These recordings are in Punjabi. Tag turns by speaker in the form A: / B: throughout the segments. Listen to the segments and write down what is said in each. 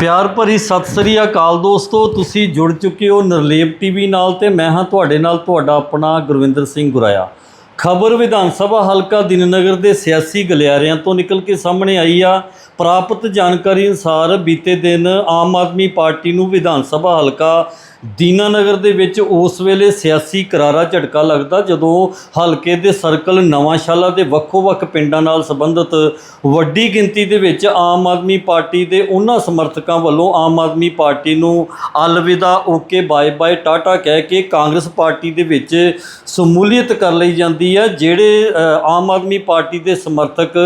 A: ਪਿਆਰ ਭਰੀ ਸਤਿ ਸ੍ਰੀ ਅਕਾਲ ਦੋਸਤੋ, ਤੁਸੀਂ ਜੁੜ ਚੁੱਕੇ ਹੋ ਨਰਲੇਪ ਟੀਵੀ ਨਾਲ ਤੇ ਮੈਂ ਹਾਂ ਤੁਹਾਡੇ ਨਾਲ ਤੁਹਾਡਾ ਆਪਣਾ ਗੁਰਵਿੰਦਰ ਸਿੰਘ ਗੁਰਾਇਆ। ਖਬਰ ਵਿਧਾਨ ਸਭਾ ਹਲਕਾ ਦਿਨਨਗਰ ਦੇ ਸਿਆਸੀ ਗਲਿਆਰਿਆਂ ਤੋਂ ਨਿਕਲ ਕੇ ਸਾਹਮਣੇ ਆਈ ਆ। ਪ੍ਰਾਪਤ ਜਾਣਕਾਰੀ ਅਨੁਸਾਰ ਬੀਤੇ ਦਿਨ ਆਮ ਆਦਮੀ ਪਾਰਟੀ ਨੂੰ ਵਿਧਾਨ ਸਭਾ ਹਲਕਾ ਦੀਨਾਨਗਰ ਦੇ ਵਿੱਚ ਉਸ ਵੇਲੇ ਸਿਆਸੀ ਕਰਾਰਾ ਝਟਕਾ ਲੱਗਦਾ ਜਦੋਂ ਹਲਕੇ ਦੇ ਸਰਕਲ ਨਵਾਂਸ਼ਾਲਾ ਦੇ ਵੱਖੋ-ਵੱਖ ਪਿੰਡਾਂ ਨਾਲ ਸੰਬੰਧਿਤ ਵੱਡੀ ਗਿਣਤੀ ਦੇ ਵਿੱਚ ਆਮ ਆਦਮੀ ਪਾਰਟੀ ਦੇ ਉਹਨਾਂ ਸਮਰਥਕਾਂ ਵੱਲੋਂ ਆਮ ਆਦਮੀ ਪਾਰਟੀ ਨੂੰ ਅਲਵਿਦਾ ਓਕੇ, ਬਾਏ ਬਾਏ, ਟਾਟਾ ਕਹਿ ਕੇ ਕਾਂਗਰਸ ਪਾਰਟੀ ਦੇ ਵਿੱਚ ਸ਼ਮੂਲੀਅਤ ਕਰ ਲਈ ਜਾਂਦੀ ਹੈ, ਜਿਹੜੇ ਆਮ ਆਦਮੀ ਪਾਰਟੀ ਦੇ ਸਮਰਥਕ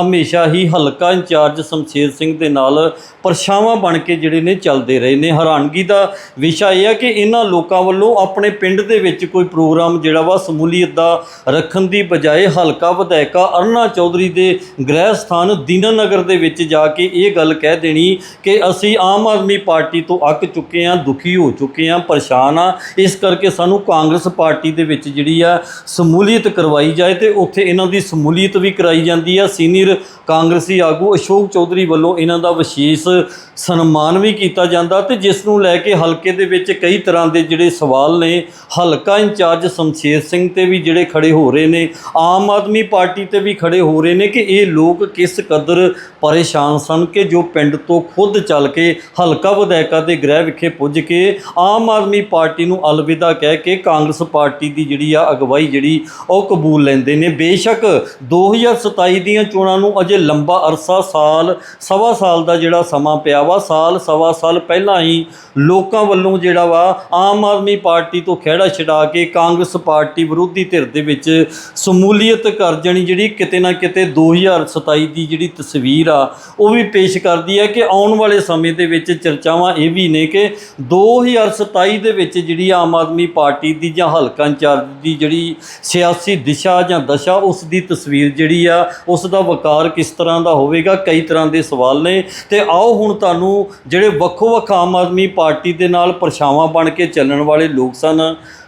A: ਹਮੇਸ਼ਾ ਹੀ ਹਲਕਾ ਇੰਚਾਰਜ ਸ਼ਮਸ਼ੇਰ ਸਿੰਘ ਦੇ ਨਾਲ ਪਰਛਾਵਾਂ ਬਣ ਕੇ ਜਿਹੜੇ ਨੇ ਚੱਲਦੇ ਰਹੇ ਨੇ। ਹੈਰਾਨਗੀ ਦਾ ਵਿਸ਼ਾ ਇਹ ਹੈ ਕਿ ਇਹਨਾਂ ਲੋਕਾਂ ਵੱਲੋਂ ਆਪਣੇ ਪਿੰਡ ਦੇ ਵਿੱਚ ਕੋਈ ਪ੍ਰੋਗਰਾਮ ਜਿਹੜਾ ਵਾ ਸ਼ਮੂਲੀਅਤ ਦਾ ਰੱਖਣ ਦੀ ਬਜਾਏ ਹਲਕਾ ਵਿਧਾਇਕਾ ਅਰੁਣਾ ਚੌਧਰੀ ਦੇ ਗ੍ਰਹਿ ਸਥਾਨ ਦੀਨਾ ਨਗਰ ਦੇ ਵਿੱਚ ਜਾ ਕੇ ਇਹ ਗੱਲ ਕਹਿ ਦੇਣੀ ਕਿ ਅਸੀਂ ਆਮ ਆਦਮੀ ਪਾਰਟੀ ਤੋਂ ਅੱਕ ਚੁੱਕੇ ਹਾਂ, ਦੁਖੀ ਹੋ ਚੁੱਕੇ ਹਾਂ, ਪਰੇਸ਼ਾਨ ਆ ਇਸ ਕਰਕੇ ਸਾਨੂੰ ਕਾਂਗਰਸ ਪਾਰਟੀ ਦੇ ਵਿੱਚ ਜਿਹੜੀ ਆ ਸ਼ਮੂਲੀਅਤ ਕਰਵਾਈ ਜਾਏ ਤੇ ਉੱਥੇ ਇਹਨਾਂ ਦੀ ਸ਼ਮੂਲੀਅਤ ਵੀ ਕਰਾਈ ਜਾਂਦੀ ਆ। ਸੀਨੀਅਰ ਕਾਂਗਰਸੀ ਆਗੂ ਅਸ਼ੋਕ ਚੌਧਰੀ ਵੱਲੋਂ ਇਹਨਾਂ ਦਾ ਵਿਸ਼ੇਸ਼ ਸਨਮਾਨ ਵੀ ਕੀਤਾ ਜਾਂਦਾ ਤੇ ਜਿਸ ਨੂੰ ਲੈ ਕੇ ਹਲਕੇ ਦੇ ਵਿੱਚ ਵਿੱਚ ਕਈ ਤਰ੍ਹਾਂ ਦੇ ਜਿਹੜੇ ਸਵਾਲ ਨੇ, ਹਲਕਾ ਇੰਚਾਰਜ ਸ਼ਮਸ਼ੇਰ ਸਿੰਘ ਤੇ ਵੀ ਜਿਹੜੇ ਖੜੇ ਹੋ ਰਹੇ ਨੇ, ਆਮ ਆਦਮੀ ਪਾਰਟੀ ਤੇ ਵੀ ਖੜੇ ਹੋ ਰਹੇ ਨੇ ਕਿ ਇਹ ਲੋਕ ਕਿਸ ਕਦਰ ਪਰੇਸ਼ਾਨ ਸਨ ਕਿ ਜੋ ਪਿੰਡ ਤੋਂ ਖੁਦ ਚੱਲ ਕੇ ਹਲਕਾ ਵਿਧਾਇਕਾ ਦੇ ਗ੍ਰਹਿ ਵਿਖੇ ਪੁੱਜ ਕੇ ਆਮ ਆਦਮੀ ਪਾਰਟੀ ਨੂੰ ਅਲਵਿਦਾ ਕਹਿ ਕੇ ਕਾਂਗਰਸ ਪਾਰਟੀ ਦੀ ਜਿਹੜੀ ਆ ਅਗਵਾਈ ਜਿਹੜੀ ਉਹ ਕਬੂਲ ਲੈਂਦੇ ਨੇ। ਬੇਸ਼ੱਕ 2027 ਦੀਆਂ ਚੋਣਾਂ ਨੂੰ ਅਜੇ ਲੰਬਾ ਅਰਸਾ ਸਾਲ, ਸਵਾ ਸਾਲ ਦਾ ਜਿਹੜਾ ਸਮਾਂ ਪਿਆ ਵਾ, ਸਾਲ, ਸਵਾ ਸਾਲ ਪਹਿਲਾਂ ਹੀ ਲੋਕਾਂ ਵੱਲੋਂ ਜਿਹੜਾ ਵਾ, ਆਮ ਆਦਮੀ ਪਾਰਟੀ ਤੋਂ ਖਹਿੜਾ ਛਡਾ ਕੇ ਕਾਂਗਰਸ ਪਾਰਟੀ ਵਿਰੋਧੀ ਧਿਰ ਦੇ ਵਿੱਚ ਸਮੂਲੀਅਤ ਕਰ ਜਾਣੀ ਜਿਹੜੀ ਕਿਤੇ ਨਾ ਕਿਤੇ 2027 ਦੀ ਜਿਹੜੀ ਤਸਵੀਰ ਆ, ਉਹ ਵੀ ਪੇਸ਼ ਕਰਦੀ ਹੈ ਕਿ ਆਉਣ ਵਾਲੇ ਸਮੇਂ ਦੇ ਵਿੱਚ ਚਰਚਾਵਾਂ ਇਹ ਵੀ ਨੇ ਕਿ 2027 ਦੇ ਵਿੱਚ ਜਿਹੜੀ ਆਮ ਆਦਮੀ ਪਾਰਟੀ ਦੀ ਜਾਂ ਹਲਕਾ ਇੰਚਾਰਜ ਦੀ ਜਿਹੜੀ ਸਿਆਸੀ ਦਿਸ਼ਾ ਜਾਂ ਦਸ਼ਾ, ਉਸ ਦੀ ਤਸਵੀਰ ਜਿਹੜੀ ਆ, ਉਸ ਦਾ ਵਕਾਰ ਕਿਸ ਤਰ੍ਹਾਂ ਦਾ ਹੋਵੇਗਾ, ਕਈ ਤਰ੍ਹਾਂ ਦੇ ਸਵਾਲ ਨੇ। ਤੇ ਆਓ ਹੁਣ ਤੁਹਾਨੂੰ ਜਿਹੜੇ ਵੱਖੋ-ਵੱਖ ਆਮ ਆਦਮੀ ਪਾਰਟੀ ਦੇ ਨਾਲ ਪਰਛਾਵਾਂ ਬਣ ਕੇ ਚੱਲਣ ਵਾਲੇ ਲੋਕ ਸਨ।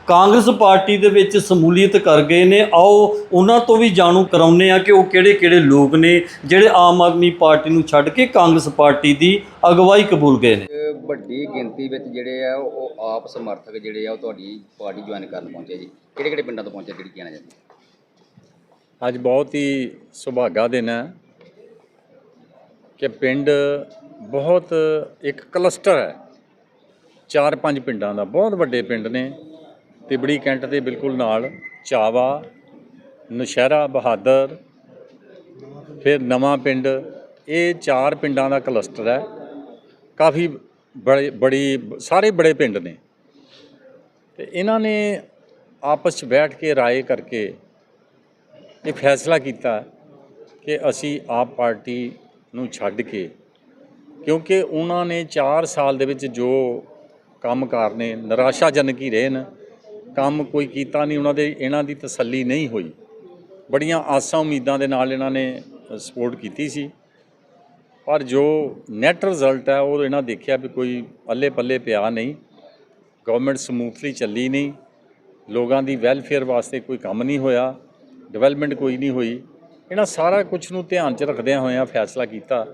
A: ਕਾਂਗਰਸ ਪਾਰਟੀ ਦੇ ਵਿੱਚ ਸਮੂਲੀਅਤ ਕਰ ਗਏ ਨੇ। ਆਓ ਉਹਨਾਂ ਤੋਂ ਵੀ ਜਾਣੂ ਕਰਾਉਂਦੇ ਆ ਕਿ ਉਹ ਕਿਹੜੇ-ਕਿਹੜੇ ਲੋਕ ਨੇ ਜਿਹੜੇ ਆਮ ਆਦਮੀ ਪਾਰਟੀ ਨੂੰ ਛੱਡ ਕੇ ਕਾਂਗਰਸ ਪਾਰਟੀ ਦੀ ਅਗਵਾਈ ਕਬੂਲ ਗਏ ਨੇ।
B: ਵੱਡੀ ਗਿਣਤੀ ਵਿੱਚ ਜਿਹੜੇ ਆ ਉਹ ਆਪ ਸਮਰਥਕ ਜਿਹੜੇ ਆ ਉਹ ਤੁਹਾਡੀ ਪਾਰਟੀ ਜੁਆਇਨ ਕਰਨ ਪਹੁੰਚੇ ਜੀ। ਕਿਹੜੇ ਕਿਹੜੇ ਪਿੰਡਾਂ ਤੋਂ ਪਹੁੰਚੇ ਜਿਹੜੀ ਕਹਿਣਾ ਚਾਹੁੰਦੇ
C: ਅੱਜ ਬਹੁਤ ਹੀ ਸੁਭਾਗਾ ਦਿਨ ਹੈ ਕਿ ਪਿੰਡ ਬਹੁਤ ਇੱਕ ਕਲਸਟਰ ਹੈ। ਚਾਰ ਪੰਜ ਪਿੰਡਾਂ ਦਾ, ਬਹੁਤ ਵੱਡੇ ਪਿੰਡ ਨੇ। ਤਿਬੜੀ ਕੈਂਟ ਦੇ ਬਿਲਕੁਲ ਨਾਲ ਚਾਵਾ, ਨੁਸ਼ਹਿਰਾ, ਬਹਾਦਰ, ਫਿਰ ਨਵਾਂ ਪਿੰਡ। ਇਹ ਚਾਰ ਪਿੰਡਾਂ ਦਾ ਕਲਸਟਰ ਹੈ। ਕਾਫੀ ਬੜੇ, ਬੜੀ, ਸਾਰੇ ਬੜੇ ਪਿੰਡ ਨੇ। ਤੇ ਇਹਨਾਂ ਨੇ ਆਪਸ 'ਚ ਬੈਠ ਕੇ ਰਾਏ ਕਰਕੇ ਇਹ ਫੈਸਲਾ ਕੀਤਾ ਕਿ ਅਸੀਂ ਆਪ ਪਾਰਟੀ ਨੂੰ ਛੱਡ ਕੇ, ਕਿਉਂਕਿ ਉਹਨਾਂ ਨੇ 4 ਸਾਲ ਦੇ ਵਿੱਚ ਜੋ ਕੰਮਕਾਰ ਨੇ, ਨਿਰਾਸ਼ਾਜਨਕ ਹੀ ਰਹੇ ਨੇ ਕੰਮ ਕੋਈ ਕੀਤਾ ਨਹੀਂ, ਉਹਨਾਂ ਦੇ, ਇਹਨਾਂ ਦੀ ਤਸੱਲੀ ਨਹੀਂ ਹੋਈ। ਬੜੀਆਂ ਆਸਾਂ ਉਮੀਦਾਂ ਦੇ ਨਾਲ ਇਹਨਾਂ ਨੇ ਸਪੋਰਟ ਕੀਤੀ ਸੀ। ਪਰ ਜੋ ਨੈਟ ਰਿਜ਼ਲਟ ਹੈ, ਉਹ ਇਹਨਾਂ ਦੇਖਿਆ ਵੀ ਕੋਈ ਅੱਲੇ ਪੱਲੇ ਪਿਆ ਨਹੀਂ। ਗਵਰਨਮੈਂਟ ਸਮੂਥਲੀ ਚੱਲੀ ਨਹੀਂ। ਲੋਕਾਂ ਦੀ ਵੈਲਫੇਅਰ ਵਾਸਤੇ ਕੋਈ ਕੰਮ ਨਹੀਂ ਹੋਇਆ। ਡਿਵੈਲਪਮੈਂਟ ਕੋਈ ਨਹੀਂ ਹੋਈ। ਇਹਨਾਂ ਸਾਰਾ ਕੁਝ ਨੂੰ ਧਿਆਨ 'ਚ ਰੱਖਦਿਆਂ ਹੋਇਆਂ ਫੈਸਲਾ ਕੀਤਾ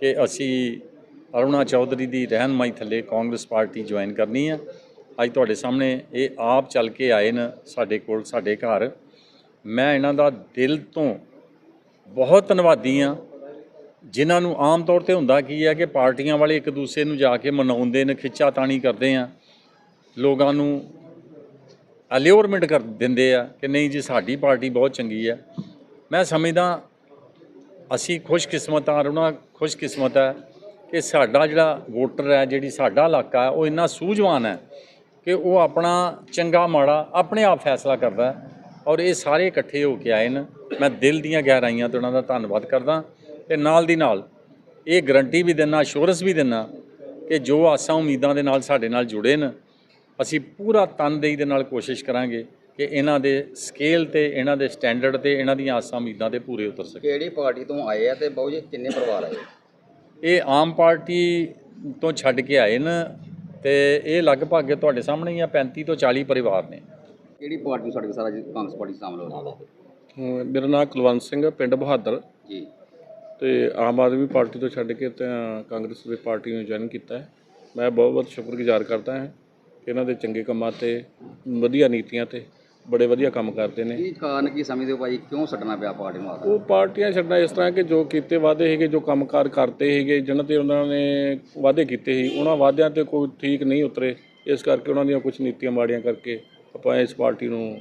C: ਕਿ ਅਸੀਂ ਅਰੁਣਾ ਚੌਧਰੀ ਦੀ ਰਹਿਨਮਾਈ ਥੱਲੇ ਕਾਂਗਰਸ ਪਾਰਟੀ ਜੁਆਇਨ ਕਰਨੀ ਹੈ ਅੱਜ ਤੁਹਾਡੇ ਸਾਹਮਣੇ ਇਹ ਆਪ ਚੱਲ ਕੇ ਆਏ ਨੇ ਸਾਡੇ ਕੋਲ, ਸਾਡੇ ਘਰ। ਮੈਂ ਇਹਨਾਂ ਦਾ ਦਿਲ ਤੋਂ ਬਹੁਤ ਧੰਨਵਾਦੀ ਹਾਂ। ਜਿਨ੍ਹਾਂ ਨੂੰ ਆਮ ਤੌਰ ਤੇ ਹੁੰਦਾ ਕੀ ਹੈ ਕਿ ਪਾਰਟੀਆਂ ਵਾਲੇ ਇੱਕ ਦੂਸਰੇ ਨੂੰ ਜਾ ਕੇ ਮਨਾਉਂਦੇ ਨੇ, ਖਿੱਚਾ ਤਾਣੀ ਕਰਦੇ ਆ। ਲੋਕਾਂ ਨੂੰ ਅਲਿਓਰਮੈਂਟ ਕਰ ਦਿੰਦੇ ਆ ਕਿ ਨਹੀਂ ਜੀ, ਸਾਡੀ ਪਾਰਟੀ ਬਹੁਤ ਚੰਗੀ ਹੈ। ਮੈਂ ਸਮਝਦਾ, ਅਸੀਂ ਖੁਸ਼ਕਿਸਮਤ ਆ ਉਹਨਾਂ ਖੁਸ਼ਕਿਸਮਤ ਹੈ। ਕਿ ਸਾਡਾ ਜਿਹੜਾ ਵੋਟਰ ਹੈ, ਜਿਹੜੀ ਸਾਡਾ ਇਲਾਕਾ ਹੈ, ਉਹ ਇੰਨਾ ਸੂਝਵਾਨ ਹੈ ਕਿ ਉਹ ਆਪਣਾ ਚੰਗਾ ਮਾੜਾ ਆਪਣੇ ਆਪ ਫੈਸਲਾ ਕਰਦਾ ਹੈ ਔਰ ਇਹ ਸਾਰੇ ਇਕੱਠੇ ਹੋ ਕੇ ਆਏ ਨੇ। ਮੈਂ ਦਿਲ ਦੀਆਂ ਗਹਿਰਾਈਆਂ ਤੋਂ ਉਹਨਾਂ ਦਾ ਧੰਨਵਾਦ ਕਰਦਾ ਤੇ ਨਾਲ ਦੀ ਨਾਲ ਇਹ ਗਰੰਟੀ ਵੀ ਦਿੰਨਾ ਅਸ਼ੋਰੈਂਸ ਵੀ ਦਿੰਨਾ ਕਿ ਜੋ ਆਸਾਂ ਉਮੀਦਾਂ ਦੇ ਨਾਲ ਸਾਡੇ ਨਾਲ ਜੁੜੇ ਨੇ, ਅਸੀਂ ਪੂਰਾ ਤਨਦੇਹੀ ਦੇ ਨਾਲ ਕੋਸ਼ਿਸ਼ ਕਰਾਂਗੇ ਕਿ ਇਹਨਾਂ ਦੇ ਸਕੇਲ ਤੇ, ਇਹਨਾਂ ਦੇ ਸਟੈਂਡਰਡ ਤੇ, ਇਹਨਾਂ ਦੀਆਂ ਆਸਾਂ ਉਮੀਦਾਂ ਤੇ ਪੂਰੇ ਉਤਰ ਸਕਣ।
B: ਕਿਹੜੀ ਪਾਰਟੀ ਤੋਂ ਆਏ ਆ ਤੇ ਬਹੁ ਜੀ, ਕਿੰਨੇ ਪਰਿਵਾਰ ਆਏ?
C: ਇਹ ਆਮ ਪਾਰਟੀ ਤੋਂ ਛੱਡ ਕੇ ਆਏ ਨੇ ਤੇ ਇਹ ਲਗਭਗ ਤੁਹਾਡੇ ਸਾਹਮਣੇ ਹੀ ਆ 35 ਤੋਂ 40 ਪਰਿਵਾਰ ਨੇ।
B: ਕਿਹੜੀ ਪਾਰਟੀ ਸਾਡੇ ਕੋਲ ਸਾਰਾ ਜੀ ਕਾਂਗਰਸ ਪਾਰਟੀ ਸ਼ਾਮਲ ਹੋ ਰਿਹਾ
D: ਅਹ ਮੇਰਾ ਨਾਮ ਕੁਲਵੰਤ ਸਿੰਘ ਪਿੰਡ ਬਹਾਦਰ।
B: ਜੀ।
D: ਤੇ ਆਮ ਆਦਮੀ ਪਾਰਟੀ ਤੋਂ ਛੱਡ ਕੇ ਤਾਂ ਕਾਂਗਰਸ ਦੀ ਪਾਰਟੀ ਨੂੰ ਜੁਆਇਨ ਕੀਤਾ ਹੈ। ਮੈਂ ਬਹੁਤ ਬਹੁਤ ਸ਼ੁਕਰਗੁਜ਼ਾਰ ਕਰਦਾ ਹਾਂ ਕਿ ਇਹਨਾਂ ਦੇ ਚੰਗੇ ਕੰਮਾਂ ਤੇ ਵਧੀਆ ਨੀਤੀਆਂ ਤੇ ਬੜੇ ਵਧੀਆ ਕੰਮ ਕਰਦੇ ਨੇ।
B: ਕੀ ਕਾਰਨ ਕੀ ਸਮਝਦੇ ਹੋ ਭਾਈ? ਕਿਉਂ ਛੱਡਣਾ ਪਿਆ ਪਾਰਟੀ ਨੂੰ ਆਖਰ?
D: ਉਹ ਪਾਰਟੀਆਂ ਛੱਡਣਾ ਇਸ ਤਰ੍ਹਾਂ ਕਿ ਜੋ ਕੀਤੇ ਵਾਅਦੇ ਸੀਗੇ ਜੋ ਕੰਮਕਾਰ ਕਰਤੇ ਸੀਗੇ ਜਿਹਨਾਂ ਤੇ ਉਹਨਾਂ ਨੇ ਵਾਅਦੇ ਕੀਤੇ ਸੀ ਉਹਨਾਂ ਵਾਅਦਿਆਂ ਤੇ ਕੋਈ ਠੀਕ ਨਹੀਂ ਉਤਰੇ। ਇਸ ਕਰਕੇ ਉਹਨਾਂ ਦੀਆਂ ਕੁਝ ਨੀਤੀਆਂ ਮਾੜੀਆਂ ਕਰਕੇ ਆਪਾਂ ਇਸ ਪਾਰਟੀ ਨੂੰ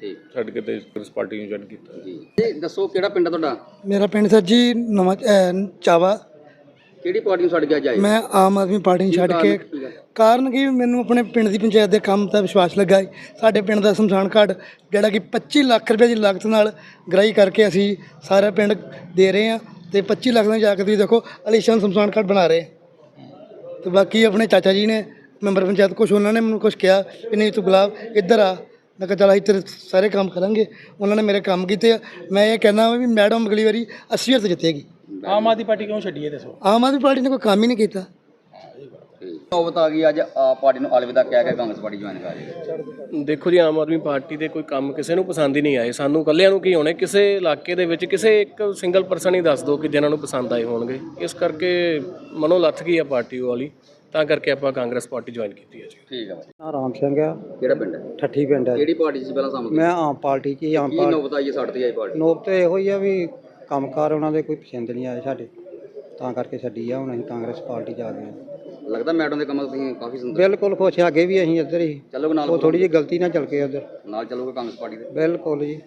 B: ਠੀਕ।
D: ਛੱਡ ਕੇ ਤੇ ਇਸ ਪਾਰਟੀ ਨੂੰ ਜੁਆਇਨ ਕੀਤਾ।
B: ਜੀ ਦੱਸੋ ਕਿਹੜਾ ਪਿੰਡ ਆ ਤੁਹਾਡਾ?
E: ਮੇਰਾ ਪਿੰਡ ਸਰ ਜੀ ਨਵਾਂ ਅਹ, ਚਾਵਾ।
B: ਕਿਹੜੀ ਪਾਰਟੀ ਨੂੰ ਛੱਡ ਕੇ ਅੱਜ ਆਏ
E: ਮੈਂ ਆਮ ਆਦਮੀ ਪਾਰਟੀ ਨੂੰ ਛੱਡ ਕੇ? ਕਾਰਨ ਕੀ ਮੈਨੂੰ ਆਪਣੇ ਪਿੰਡ ਦੀ ਪੰਚਾਇਤ ਦੇ ਕੰਮ ਤੇ ਵਿਸ਼ਵਾਸ ਲੱਗਾ ਹੈ ਸਾਡੇ ਪਿੰਡ ਦਾ ਸ਼ਮਸ਼ਾਨ ਘਾਟ ਜਿਹੜਾ ਕਿ 25 ਲੱਖ ਰੁਪਏ ਦੀ ਲਾਗਤ ਨਾਲ ਗ੍ਰਾਈ ਕਰਕੇ ਅਸੀਂ ਸਾਰਾ ਪਿੰਡ ਦੇ ਰਹੇ ਹਾਂ ਤੇ 25 ਲੱਖ ਨਾਲ ਜਾ ਕੇ ਤੁਸੀਂ ਦੇਖੋ ਅਲੀਸ਼ਾਨ ਸ਼ਮਸ਼ਾਨ ਘਾਟ ਬਣਾ ਰਹੇ। ਤੇ ਬਾਕੀ ਆਪਣੇ ਚਾਚਾ ਜੀ ਨੇ ਮੈਂਬਰ ਪੰਚਾਇਤ ਕੁਛ ਉਹਨਾਂ ਨੇ ਮੈਨੂੰ ਕੁਛ ਕਿਹਾ ਕਿ ਨਹੀਂ ਤੂੰ ਗੁਲਾਬ ਇੱਧਰ ਆ ਮੈਂ ਕਿਹਾ ਚਲ ਅਸੀਂ ਤੇਰੇ ਸਾਰੇ ਕੰਮ ਕਰਾਂਗੇ ਉਹਨਾਂ ਨੇ ਮੇਰੇ ਕੰਮ ਕੀਤੇ। ਮੈਂ ਇਹ ਕਹਿਣਾ ਵੀ ਮੈਡਮ ਅਗਲੀ ਵਾਰੀ 80 ਹਜ਼ਾਰ ਜਿੱਤੇਗੀ
F: ਆਮ ਆਦਮੀ ਪਾਰਟੀ ਕਿਉਂ ਛੱਡੀ ਹੈ ਦੱਸੋ?
E: ਆਮ ਆਦਮੀ ਪਾਰਟੀ ਨੇ ਕੋਈ ਕੰਮ ਹੀ ਨਹੀਂ ਕੀਤਾ।
B: ਠੀਕ ਨੌਬਤ ਆ ਗਈ ਅੱਜ ਆਪ ਪਾਰਟੀ ਨੂੰ ਅਲਵਿਦਾ ਕਹਿ ਕੇ ਕਾਂਗਰਸ ਪਾਰਟੀ ਜੁਆਇਨ ਕਰ ਰਹੀ ਹੈ।
F: ਦੇਖੋ ਜੀ ਆਮ ਆਦਮੀ ਪਾਰਟੀ ਦੇ ਕੋਈ ਕੰਮ ਕਿਸੇ ਨੂੰ ਪਸੰਦ ਹੀ ਨਹੀਂ ਆਏ। ਸਾਨੂੰ ਇਕੱਲਿਆਂ ਨੂੰ ਕੀ ਹੋਣੇ? ਕਿਸੇ ਇਲਾਕੇ ਦੇ ਵਿੱਚ ਕਿਸੇ ਇੱਕ ਸਿੰਗਲ ਪਰਸਨ ਹੀ ਦੱਸ ਦਿਓ ਕਿ ਜਿਨ੍ਹਾਂ ਨੂੰ ਪਸੰਦ ਆਏ ਹੋਣਗੇ। ਇਸ ਕਰਕੇ ਮਨੋਂ ਲੱਥ ਗਈ ਆ ਪਾਰਟੀ ਉਹ ਵਾਲੀ। ਤਾਂ ਕਰਕੇ ਆਪਾਂ ਕਾਂਗਰਸ ਪਾਰਟੀ ਜੁਆਇਨ ਕੀਤੀ ਹੈ ਜੀ।
B: ਠੀਕ ਹੈ ਭਾਈ
G: ਨਾਂ ਰਾਮ ਸਿੰਘ ਆ।
B: ਕਿਹੜਾ ਪਿੰਡ ਹੈ?
G: ਠੱਠੀ ਪਿੰਡ ਹੈ
B: ਕਿਹੜੀ ਪਾਰਟੀ ਸੀ ਪਹਿਲਾਂ ਸਾਹਮਣੇ
G: ਮੈਂ ਆਮ ਪਾਰਟੀ 'ਚ ਹੀ ਆਮ
B: ਕੀ
G: ਪਾਰਟੀ
B: ਨੌਬਤ ਆਈ ਹੈ ਛੱਡ ਤੇ ਆਈ ਪਾਰਟੀ?
G: ਨੋਬ ਤੇ ਇਹੋ ਹੀ ਆ ਵੀ ਕੰਮਕਾਰ ਉਹਨਾਂ ਦੇ ਕੋਈ ਪਸੰਦ ਨਹੀਂ ਆਏ ਸਾਡੇ। ਤਾਂ ਕਰਕੇ ਛੱਡੀ ਆ ਹੁਣ ਅਸੀਂ ਕਾਂਗਰਸ ਪਾਰਟੀ ਆ ਗਏ ਹਾਂ।
B: ਲੱਗਦਾ ਮੈਡਮ ਦੇ ਕੰਮਾਂ ਤੁਸੀਂ ਕਾਫੀ ਸੰਤੁਸ਼ਟ
G: ਬਿਲਕੁਲ ਖੁਸ਼ ਆ, ਅੱਗੇ ਵੀ ਅਸੀਂ ਇੱਧਰ ਹੀ।
B: ਚੱਲੋਗੇ ਨਾਲ
G: ਉਹ ਥੋੜੀ ਜਿਹੀ ਗਲਤੀ ਨਾਲ ਚੱਲ ਕੇ ਉੱਧਰ।
B: ਨਾਲ ਚੱਲੋਗੇ ਕਾਂਗਰਸ ਪਾਰਟੀ ਦੇ?
G: ਬਿਲਕੁਲ ਜੀ।